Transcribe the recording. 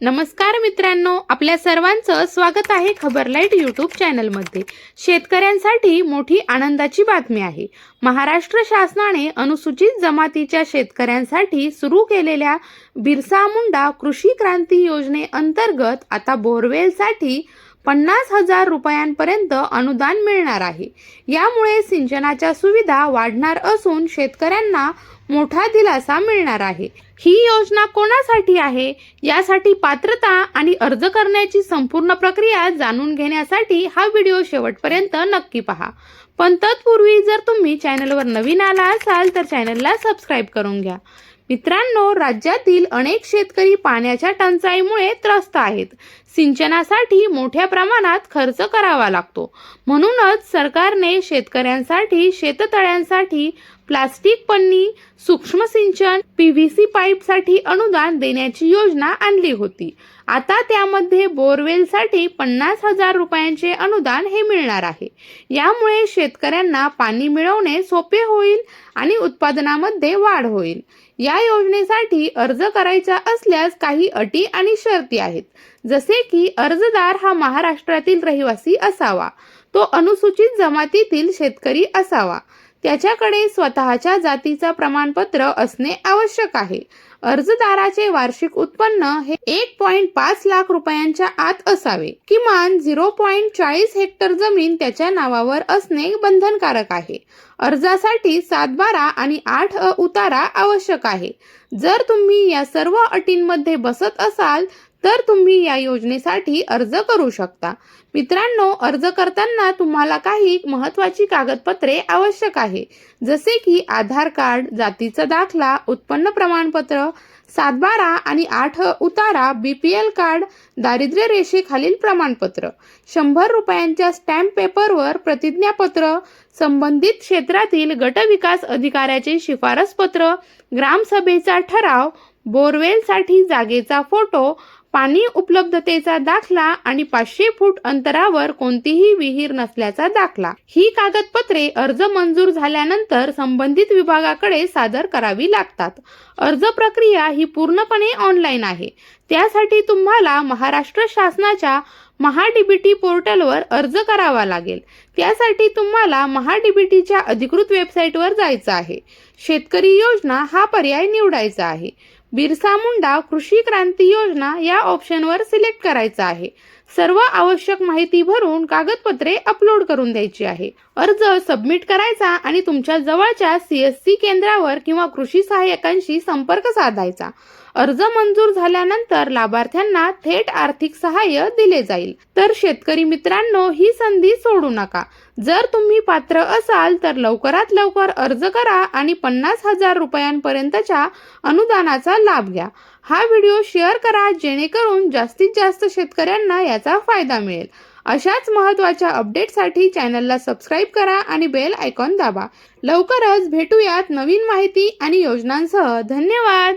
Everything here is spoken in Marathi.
नमस्कार मित्रांनो आपल्या सर्वांचं स्वागत आहे खबरलाईट यूट्यूब चॅनलमध्ये. शेतकऱ्यांसाठी मोठी आनंदाची बातमी आहे. महाराष्ट्र शासनाने अनुसूचित जमातीच्या शेतकऱ्यांसाठी सुरू केलेल्या बिरसा मुंडा कृषी क्रांती योजनेअंतर्गत आता बोरवेलसाठी पन्नास हजार रुपयांपर्यंत अनुदान मिळणार आहे. यामुळे सिंचनाच्या सुविधा वाढणार असून शेतकऱ्यांना मोठा दिलासा मिळणार आहे. ही योजना कोणासाठी आहे? यासाठी पात्रता आणि अर्ज करण्याची संपूर्ण प्रक्रिया जाणून घेण्यासाठी हा व्हिडिओ शेवटपर्यंत नक्की पहा. पण तत्पूर्वी जर तुम्ही चॅनलवर नवीन आला असाल तर चॅनलला सबस्क्राईब करून घ्या. मित्रांनो राज्यातील अनेक शेतकरी पाण्याच्या टंचाईमुळे त्रस्त आहेत. सिंचनासाठी मोठ्या प्रमाणात खर्च करावा लागतो. म्हणूनच सरकारने शेतकऱ्यांसाठी शेततळ्यांसाठी प्लास्टिक पन्नी सूक्ष्म सिंचन पीव्हीसी पाईपसाठी अनुदान देण्याची योजना आणली होती. आता त्यामध्ये बोरवेलसाठी पन्नास हजार रुपयांचे अनुदान हे मिळणार आहे. यामुळे शेतकऱ्यांना पाणी मिळवणे सोपे होईल आणि उत्पादनामध्ये वाढ होईल. या योजनेसाठी अर्ज करायचा असल्यास काही अटी आणि शर्ती आहेत. जसे की अर्जदार हा महाराष्ट्रातील रहिवासी असावा. तो अनुसूचित जमातीतील शेतकरी असावा. त्याच्याकडे स्वतःच्या जातीचा प्रमाणपत्र असणे आवश्यक आहे. अर्जदाराचे वार्षिक उत्पन्न हे एक पॉइंट पाच लाख रुपयांच्या आत असावे. किमान झिरो पॉइंट चाळीस हेक्टर जमीन त्याच्या नावावर असणे बंधनकारक आहे. अर्जासाठी सात बारा आणि आठ अ उतारा आवश्यक आहे. जर तुम्ही या सर्व अटींमध्ये बसत असाल तर तुम्ही या योजनेसाठी अर्ज करू शकता. मित्रांनो अर्ज करताना तुम्हाला काही महत्त्वाची कागदपत्रे आवश्यक आहे. जसे की आधार कार्ड जातीचा दाखला उत्पन्न प्रमाणपत्र सातबारा आणि आठ उतारा बी पी एल कार्ड दारिद्र्य रेषेखालील प्रमाणपत्र शंभर रुपयांच्या स्टॅम्प पेपरवर प्रतिज्ञापत्र संबंधित क्षेत्रातील गटविकास अधिकाऱ्याचे शिफारसपत्र ग्रामसभेचा ठराव बोरवेलसाठी जागेचा फोटो पाणी उपलब्धतेचा दाखला आणि पाचशे फूट अंतरावर कोणतीही विहीर नसल्याचा दाखला. ही कागदपत्रे अर्ज मंजूर झाल्यानंतर संबंधित विभागाकडे सादर करावी लागतात. अर्ज प्रक्रिया ही पूर्णपणे ऑनलाईन आहे. त्यासाठी तुम्हाला महाराष्ट्र शासनाच्या महाडीबीटी पोर्टलवर अर्ज करावा लागेल. त्यासाठी तुम्हाला महाडीबीटीच्या अधिकृत वेबसाईटवर जायचं आहे. शेतकरी योजना हा पर्याय निवडायचा आहे. बिरसा मुंडा कृषी क्रांती योजना या ऑप्शनवर सिलेक्ट करायचा आहे. सर्व आवश्यक माहिती भरून कागदपत्रे अपलोड करून द्यायची आहे. अर्ज सबमिट करायचा आणि तुमच्या जवळच्या सी एस सी केंद्रावर किंवा कृषी सहाय्यकांशी संपर्क साधायचा. अर्ज मंजूर झाल्यानंतर लाभार्थ्यांना थेट आर्थिक सहाय्य दिले जाईल. तर शेतकरी मित्रांनो ही संधी सोडू नका. जर तुम्ही पात्र असाल तर लवकरात लवकर अर्ज करा आणि पन्नास हजार रुपयांपर्यंतच्या अनुदानाचा लाभ घ्या. हा व्हिडिओ शेअर करा जेणेकरून जास्तीत जास्त शेतकऱ्यांना याचा फायदा मिळेल. अशाच महत्त्वाच्या अपडेटसाठी चॅनलला सबस्क्राईब करा आणि बेल आयकॉन दाबा. लवकरच भेटूयात नवीन माहिती आणि योजनांसह. धन्यवाद!